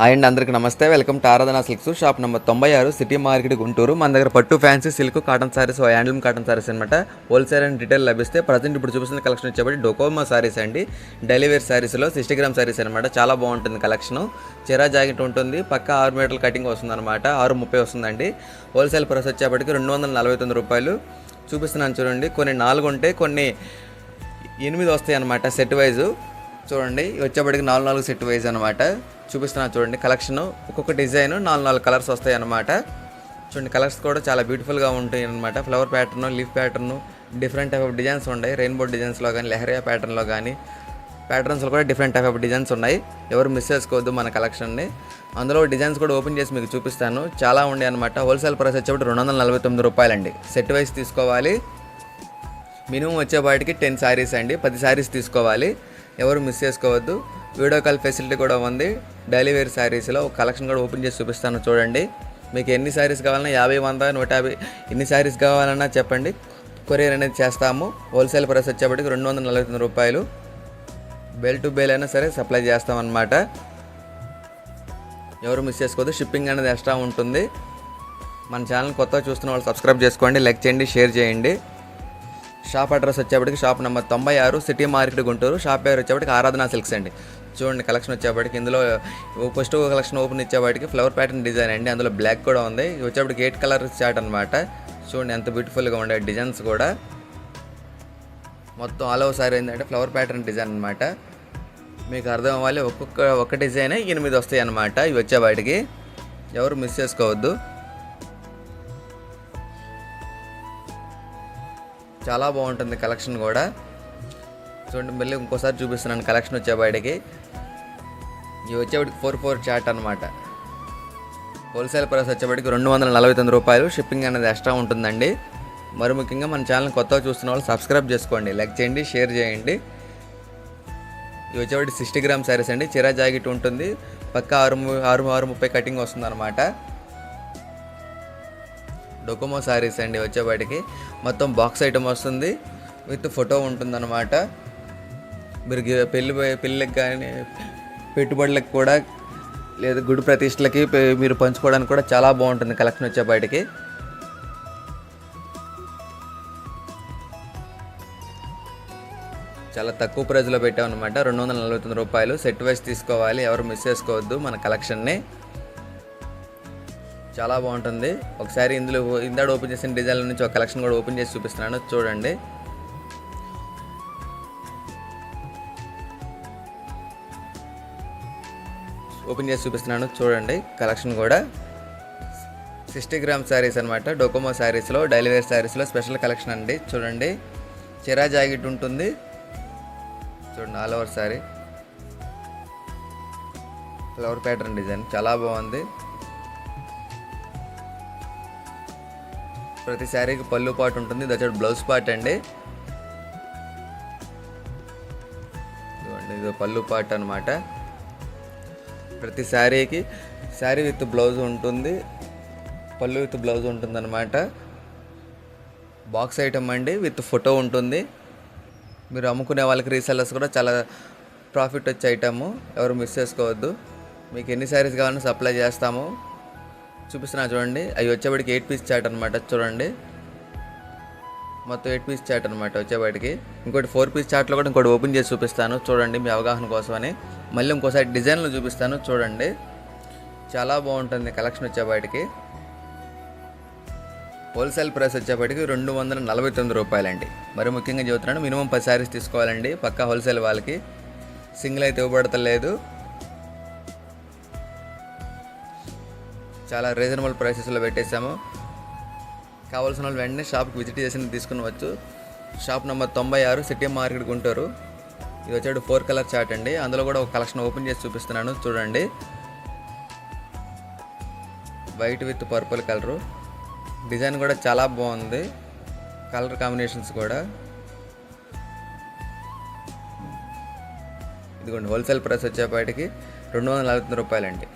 Hi అండి అందరికీ నమస్తే. Welcome to Aradhana silks shop number తొంభై ఆరు సిటీ మార్కెట్ గుంటూరు. మన దగ్గర పట్టు fancy silk cotton saris handloom cotton saris అనమాట హోల్సేల్ అండ్ రిటైల్ లభిస్తే ప్రజెంట్ ఇప్పుడు చూపిస్తున్న కలెక్షన్ వచ్చేప్పటి డొకోమా సారీస్ అండి. డైలీ వేర్ సారీస్లో సిక్స్టీ గ్రామ్ సారీస్ అనమాట చాలా బాగుంటుంది కలెక్షన్. చిరా జాకెట్ ఉంటుంది. పక్క ఆరు మీటర్ల కటింగ్ వస్తుంది అనమాట ఆరు ముప్పై వస్తుందండి. హోల్సేల్ ప్రైస్ వచ్చేప్పటికి రెండు వందల నలభై తొమ్మిది రూపాయలు. చూపిస్తున్నాను చూడండి. కొన్ని నాలుగు ఉంటే కొన్ని ఎనిమిది వస్తాయి అనమాట సెట్ వైజు. చూడండి వచ్చేప్పటికి నాలుగు నాలుగు సెట్ వైజ్ అనమాట చూపిస్తున్నాను చూడండి కలెక్షన్. ఒక్కొక్క డిజైన్ నాలుగు నాలుగు కలర్స్ వస్తాయి అనమాట చూడండి కలర్స్ కూడా చాలా బ్యూటిఫుల్గా ఉంటాయి అనమాట flower pattern leaf pattern different type of designs ఉన్నాయి రెయిన్బో డిజైన్స్లో కానీ లెహరియా ప్యాటర్న్లో కానీ ప్యాటర్న్స్లో కూడా డిఫరెంట్ టైప్ ఆఫ్ డిజైన్స్ ఉన్నాయి. ఎవరు మిస్ చేసుకోవద్దు మన కలెక్షన్ని. అందులో డిజైన్స్ కూడా ఓపెన్ చేసి మీకు చూపిస్తాను. చాలా ఉండే అనమాట హోల్సేల్ ప్రైస్ వచ్చేప్పుడు రెండు వందల నలభై తొమ్మిది రూపాయలండి సెట్ వైజ్ తీసుకోవాలి. మినిమం వచ్చేపాటికి టెన్ శారీస్ అండి. పది శారీస్ తీసుకోవాలి. ఎవరు మిస్ చేసుకోవద్దు. వీడియో కాల్ ఫెసిలిటీ కూడా ఉంది. డైలీ వేర్ శారీస్లో ఒక కలెక్షన్ కూడా ఓపెన్ చేసి చూపిస్తాను చూడండి. మీకు ఎన్ని శారీస్ కావాలన్నా యాభై వంద నూట యాభై ఎన్ని శారీస్ కావాలన్నా చెప్పండి. కొరియర్ అనేది చేస్తాము. హోల్సేల్ ప్రైస్ వచ్చేప్పటికి రెండు వందల నలభై తొమ్మిది రూపాయలు. బెల్ టు బెల్ అయినా సరే సప్లై చేస్తామన్నమాట ఎవరు మిస్ చేసుకోవద్దు. షిప్పింగ్ అనేది ఎక్స్ట్రా ఉంటుంది. మన ఛానల్ కొత్తగా చూస్తున్న వాళ్ళు సబ్స్క్రైబ్ చేసుకోండి లైక్ చేయండి షేర్ చేయండి. షాప్ అడ్రస్ వచ్చేప్పటికి షాప్ నెంబర్ తొంభై ఆరు సిటీ మార్కెట్ గుంటూరు. షాప్ పేరు వచ్చేప్పటికి ఆరాధన సిల్క్స్ అండి. చూడండి కలెక్షన్ వచ్చేప్పటికి ఇందులో ఫస్ట్ కలెక్షన్ ఓపెన్ ఇచ్చేవాటికి ఫ్లవర్ ప్యాటర్న్ డిజైన్ అండి. అందులో బ్లాక్ కూడా ఉంది. వచ్చేప్పటికి ఎయిట్ కలర్ చాట్ అనమాట చూడండి ఎంత బ్యూటిఫుల్గా ఉండే డిజైన్స్ కూడా. మొత్తం ఆల్ ఓవర్ సారీ ఏంటంటే ఫ్లవర్ ప్యాటర్న్ డిజైన్ అనమాట మీకు అర్థం అవ్వాలి ఒక్కొక్క ఒక్క డిజైనే ఎనిమిది వస్తాయి అనమాట ఇవి వచ్చేవాటికి ఎవరు మిస్ చేసుకోవద్దు. చాలా బాగుంటుంది కలెక్షన్ కూడా. చూడండి మళ్ళీ ఇంకోసారి చూపిస్తున్నాను కలెక్షన్ వచ్చేవాడికి ఇవి వచ్చేవాడికి ఫోర్ ఫోర్ చాట్ అనమాట హోల్సేల్ ప్రైస్ వచ్చేవాడికి రెండు వందల నలభై తొమ్మిది రూపాయలు. షిప్పింగ్ అనేది ఎక్స్ట్రా ఉంటుందండి. మరి ముఖ్యంగా మన ఛానల్ కొత్తగా చూస్తున్న వాళ్ళు సబ్స్క్రైబ్ చేసుకోండి. లైక్ చేయండి షేర్ చేయండి. ఇవి వచ్చేవాడికి సిక్స్టీ గ్రామ్ శారీస్ అండి. చిరా జాకెట్ ఉంటుంది. పక్క ఆరు ఆరు ఆరు ముప్పై కటింగ్ వస్తుంది అనమాట డొకోమో శారీస్ అండి వచ్చేపాటికి. మొత్తం బాక్స్ ఐటమ్ వస్తుంది. విత్ ఫోటో ఉంటుందన్నమాట. మీరు పెళ్ళి పెళ్ళికి కానీ పెట్టుబడులకు కూడా లేదా గుడి ప్రతిష్టలకి మీరు పంచుకోవడానికి కూడా చాలా బాగుంటుంది కలెక్షన్ వచ్చేపాటికి. చాలా తక్కువ ప్రైజ్లో పెట్టామన్నమాట. రెండు వందల నలభై తొమ్మిది రూపాయలు. సెట్ వైస్ తీసుకోవాలి. ఎవరు మిస్ చేసుకోవద్దు మన కలెక్షన్ని. చాలా బాగుంటుంది. ఒకసారి ఇందులో ఇందాడు ఓపెన్ చేసిన డిజైన్ల నుంచి ఒక కలెక్షన్ కూడా ఓపెన్ చేసి చూపిస్తున్నాను. చూడండి. ఓపెన్ చేసి చూపిస్తున్నాను. చూడండి. కలెక్షన్ కూడా. సిక్స్టీ గ్రామ్ శారీస్ అనమాట డొకోమో శారీస్లో డైలీ వేర్ శారీస్లో స్పెషల్ కలెక్షన్ అండి. చూడండి. చిరా జాకెట్ ఉంటుంది. చూడండి all over sari. Flower pattern design చాలా బాగుంది. ప్రతి శారీకి పళ్ళు పాటు ఉంటుంది. దట్ బ్లౌజ్ పార్ట్ అండి. ఇది పళ్ళు పార్ట్ అనమాట ప్రతి శారీకి శారీ విత్ బ్లౌజ్ ఉంటుంది. పళ్ళు విత్ బ్లౌజ్ ఉంటుంది అనమాట బాక్స్ ఐటమ్ అండి విత్ ఫోటో ఉంటుంది. మీరు అమ్ముకునే వాళ్ళకి రీసెల్లర్స్ కూడా చాలా ప్రాఫిట్ వచ్చే ఐటమ్ ఎవరు మిస్ చేసుకోవద్దు. మీకు ఎన్ని శారీస్ కావాలన్నా సప్లై చేస్తాము. చూపిస్తున్నా చూడండి. అవి వచ్చేవాడికి ఎయిట్ పీస్ చాట్ అనమాట చూడండి. మొత్తం ఎయిట్ పీస్ చాట్ అనమాట వచ్చేవాడికి ఇంకోటి ఫోర్ పీస్ చాట్లో కూడా ఇంకోటి ఓపెన్ చేసి చూపిస్తాను. చూడండి మీ అవగాహన కోసమని. మళ్ళీ ఇంకోసారి డిజైన్లు చూపిస్తాను. చూడండి. చాలా బాగుంటుంది కలెక్షన్ వచ్చేవాటికి హోల్సేల్ ప్రైస్ వచ్చేప్పటికి రెండు వందల నలభై తొమ్మిది రూపాయలండి. మరి ముఖ్యంగా చెబుతున్నాను మినిమం పది శారీస్ తీసుకోవాలండి. పక్కా హోల్సేల్ వాళ్ళకి. సింగిల్ అయితే ఇవ్వబడతలేదు. చాలా రీజనబుల్ ప్రైసెస్లో పెట్టేశాము. కావాల్సిన వాళ్ళు వెంటనే షాప్కి విజిట్ చేసి తీసుకునవచ్చు షాప్ నెంబర్ తొంభై ఆరు సిటీ మార్కెట్ గుంటూరు. ఇది వచ్చాడు ఫోర్ కలర్ చార్ట్ అండి. అందులో కూడా ఒక కలెక్షన్ ఓపెన్ చేసి చూపిస్తున్నాను. చూడండి. White with purple colour design కూడా చాలా బాగుంది. కలర్ కాంబినేషన్స్ కూడా. ఇదిగోండి హోల్సేల్ ప్రైస్ వచ్చేపాటికి రెండు వందల నలభై రూపాయలండి.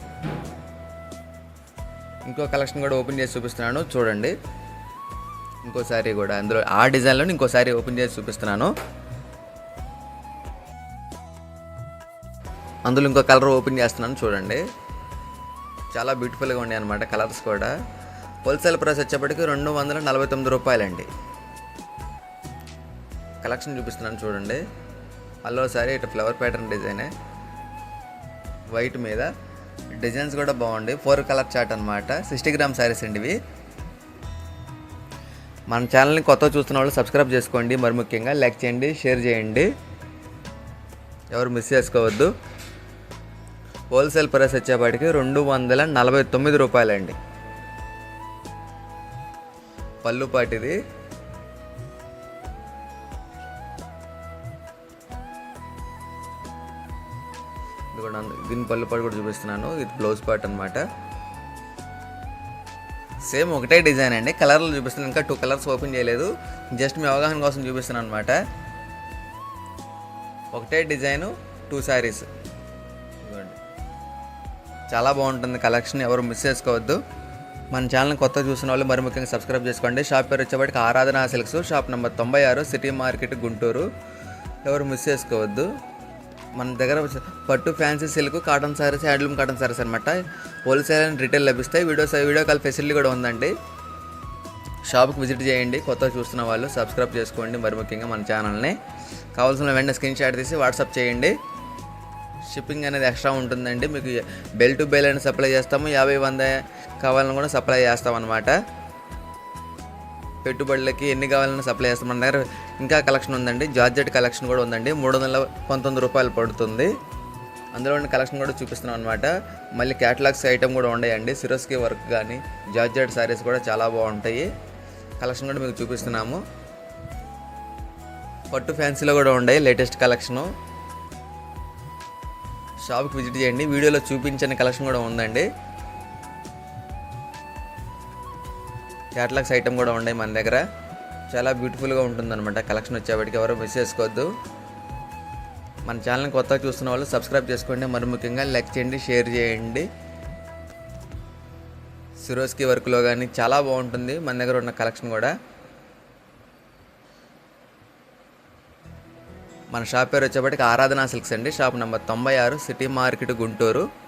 ఇంకో కలెక్షన్ కూడా ఓపెన్ చేసి చూపిస్తున్నాను. చూడండి. ఇంకో శారీ కూడా అందులో ఆ డిజైన్లో ఇంకో శారీ ఓపెన్ చేసి చూపిస్తున్నాను. అందులో ఇంకో కలర్ ఓపెన్ చేస్తున్నాను చూడండి. చాలా బ్యూటిఫుల్గా ఉన్నాయి అనమాట కలర్స్ కూడా. హోల్సేల్ ప్రైస్ వచ్చేప్పటికి రెండు వందల నలభై తొమ్మిది రూపాయలండి. కలెక్షన్ చూపిస్తున్నాను చూడండి. అల్లో సారీ ఇటు ఫ్లవర్ ప్యాటర్న్ డిజైనే వైట్ మీద డిజైన్స్ కూడా బాగుంది ఫోర్ కలర్ చార్ట్ అనమాట సిక్స్టీ గ్రామ్ శారీస్ అండి ఇవి. మన ఛానల్ని కొత్త చూస్తున్న వాళ్ళు సబ్స్క్రైబ్ చేసుకోండి. మరి ముఖ్యంగా లైక్ చేయండి షేర్ చేయండి. ఎవరు మిస్ చేసుకోవద్దు. హోల్సేల్ ప్రైస్ వచ్చేపాటికి రెండు వందల నలభై తొమ్మిది రూపాయలండి. పళ్ళు పాటిది. దీని పళ్ళు పాటు కూడా చూపిస్తున్నాను. ఇది బ్లౌజ్ పార్ట్ అనమాట సేమ్ ఒకటే డిజైన్ అండి. కలర్లు చూపిస్తున్నాను. ఇంకా టూ కలర్స్ ఓపెన్ చేయలేదు. జస్ట్ మీ అవగాహన కోసం చూపిస్తున్నాను అనమాట ఒకటే డిజైను టూ శారీస్. చాలా బాగుంటుంది కలెక్షన్. ఎవరు మిస్ చేసుకోవద్దు. మన ఛానల్ కొత్త చూసిన వాళ్ళు మరి ముఖ్యంగా సబ్స్క్రైబ్ చేసుకోండి. షాప్ పేరు వచ్చేప్పటికి ఆరాధన సిల్క్స్. షాప్ నెంబర్ తొంభై ఆరు సిటీ మార్కెట్ గుంటూరు. ఎవరు మిస్ చేసుకోవద్దు. మన దగ్గర పట్టు fancy silk cotton saris handloom cotton saris అనమాట హోల్సేల్ అండ్ రిటైల్ లభిస్తాయి. వీడియో వీడియో కాల్ ఫెసిలిటీ కూడా ఉందండి. షాప్కి విజిట్ చేయండి. కొత్తగా చూస్తున్న వాళ్ళు సబ్స్క్రైబ్ చేసుకోండి. మరి ముఖ్యంగా మన ఛానల్ని. కావాల్సిన వెంటనే స్క్రీన్ షాట్ తీసి వాట్సాప్ చేయండి. షిప్పింగ్ అనేది ఎక్స్ట్రా ఉంటుందండి. మీకు బెల్ టు బెల్ అని సప్లై చేస్తాము. యాభై వంద కావాలని కూడా సప్లై చేస్తాం అనమాట పెట్టుబడులకి ఎన్ని కావాలన్నా సప్లై చేస్తామన్నారు. ఇంకా కలెక్షన్ ఉందండి. జార్జెట్ కలెక్షన్ కూడా ఉందండి. మూడు వందల పంతొమ్మిది రూపాయలు పడుతుంది. అందులో ఉన్న కలెక్షన్ కూడా చూపిస్తున్నాం అనమాట మళ్ళీ క్యాటలాగ్స్ ఐటమ్ కూడా ఉన్నాయండి. సిరోస్కి వర్క్ కానీ జార్జెట్ శారీస్ కూడా చాలా బాగుంటాయి. కలెక్షన్ కూడా మీకు చూపిస్తున్నాము. పట్టు ఫ్యాన్సీలో కూడా ఉన్నాయి. లేటెస్ట్ కలెక్షను షాప్కి విజిట్ చేయండి. వీడియోలో చూపించిన కలెక్షన్ కూడా ఉందండి. క్యాటలాగ్స్ ఐటమ్ కూడా ఉన్నాయి మన దగ్గర. చాలా బ్యూటిఫుల్గా ఉంటుందన్నమాట. కలెక్షన్ వచ్చేవాడికి ఎవరు మిస్ చేసుకోవద్దు. మన ఛానల్ని కొత్తగా చూస్తున్న వాళ్ళు సబ్స్క్రైబ్ చేసుకోండి. మరి ముఖ్యంగా లైక్ చేయండి షేర్ చేయండి. సిరోస్కి వర్క్లో కానీ చాలా బాగుంటుంది. మన దగ్గర ఉన్న కలెక్షన్ కూడా. మన షాప్ పేరు వచ్చేప్పటికి ఆరాధనా సిల్క్స్ అండి. షాప్ నెంబర్ తొంభై ఆరు సిటీ మార్కెట్ గుంటూరు.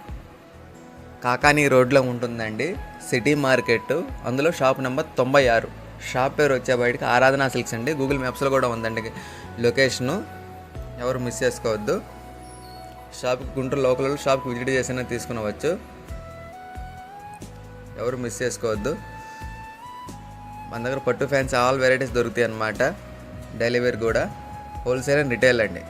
కాకానీ రోడ్లో ఉంటుందండి. City market. అందులో షాప్ నెంబర్ తొంభై ఆరు. షాప్ పేరు వచ్చే బయటకి ఆరాధనా సిల్క్స్ అండి. గూగుల్ మ్యాప్స్లో కూడా ఉందండి. లొకేషను ఎవరు మిస్ చేసుకోవద్దు. షాప్కి గుంటూరు లోకల్ షాప్కి విజిట్ చేసినా తీసుకునవచ్చు. ఎవరు మిస్ చేసుకోవద్దు. మన దగ్గర పట్టు ఫ్యాన్స్ ఆల్ వెరైటీస్ దొరుకుతాయి అన్నమాట. డైలీ వేర్ కూడా. హోల్సేల్ అండ్ రిటైల్ అండి.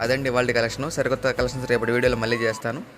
అదండి వాళ్ళ కలెక్షన్. సరికొత్త కలెక్షన్స్ రేపటి వీడియోలో మళ్ళీ చేస్తాను.